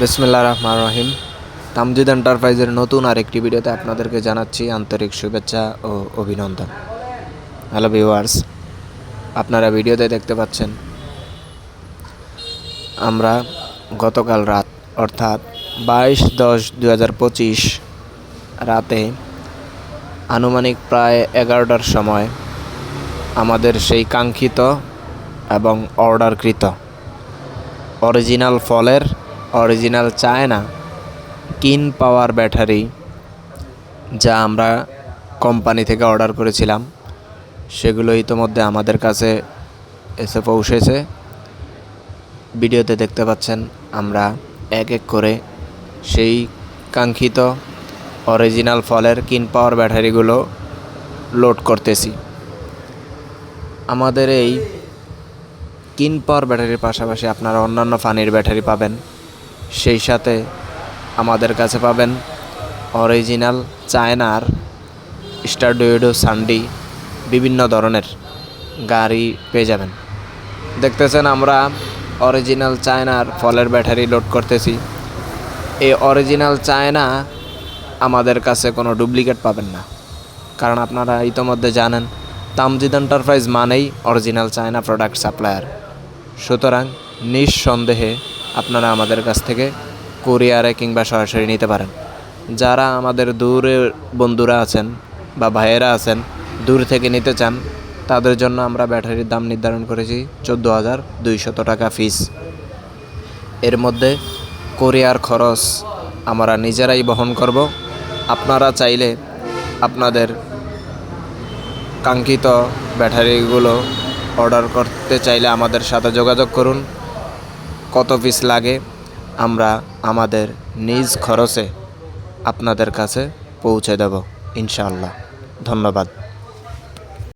বিসমিল্লা রহমান রহিম। তামজিদ এন্টারপ্রাইজের নতুন আরেকটি ভিডিওতে আপনাদেরকে জানাচ্ছি আন্তরিক শুভেচ্ছা ও অভিনন্দন। হ্যালো ভিউয়ার্স, আপনারা ভিডিওতে দেখতে পাচ্ছেন, আমরা গতকাল রাত, অর্থাৎ বাইশ দশ দু রাতে আনুমানিক প্রায় এগারোটার সময় আমাদের সেই কাঙ্ক্ষিত এবং অর্ডারকৃত অরিজিনাল ফলের অরিজিনাল চায়না কিন পাওয়ার ব্যাটারি, যা আমরা কোম্পানি থেকে অর্ডার করেছিলাম সেগুলো ইতোমধ্যে আমাদের কাছে এসে পৌঁছেছে। ভিডিওতে দেখতে পাচ্ছেন আমরা এক এক করে সেই কাঙ্ক্ষিত অরিজিনাল ফলের কিন পাওয়ার ব্যাটারিগুলো লোড করতেছি। আমাদের এই কিন পাওয়ার ব্যাটারির পাশাপাশি আপনারা অন্যান্য ফানির ব্যাটারি পাবেন। সেই সাথে আমাদের কাছে পাবেন অরিজিনাল চায়নার স্টারডুয়েডো সান্ডি বিভিন্ন ধরনের গাড়ি পেয়ে যাবেন। দেখতেছেন আমরা অরিজিনাল চায়নার ফলের ব্যাটারি লোড করতেছি। এই অরিজিনাল চায়না আমাদের কাছে কোনো ডুপ্লিকেট পাবেন না। কারণ আপনারা ইতোমধ্যে জানেন, তামজিদ এন্টারপ্রাইজ মানেই অরিজিনাল চায়না প্রোডাক্ট সাপ্লায়ার। সুতরাং নিঃসন্দেহে আপনারা আমাদের কাছ থেকে কুরিয়ারে কিংবা সরাসরি নিতে পারেন। যারা আমাদের দূরে বন্ধুরা আছেন বা ভাইয়েরা আছেন, দূর থেকে নিতে চান, তাদের জন্য আমরা ব্যাটারির দাম নির্ধারণ করেছি চোদ্দ হাজার দুইশত টাকা ফিস। এর মধ্যে কোরিয়ার খরচ আমরা নিজেরাই বহন করব। আপনারা চাইলে আপনাদের কাঙ্ক্ষিত ব্যাটারিগুলো অর্ডার করতে চাইলে আমাদের সাথে যোগাযোগ করুন। কত পিস লাগে আমরা আমাদের নিজ খরচে আপনাদের কাছে পৌঁছে দেব ইনশাআল্লাহ। ধন্যবাদ।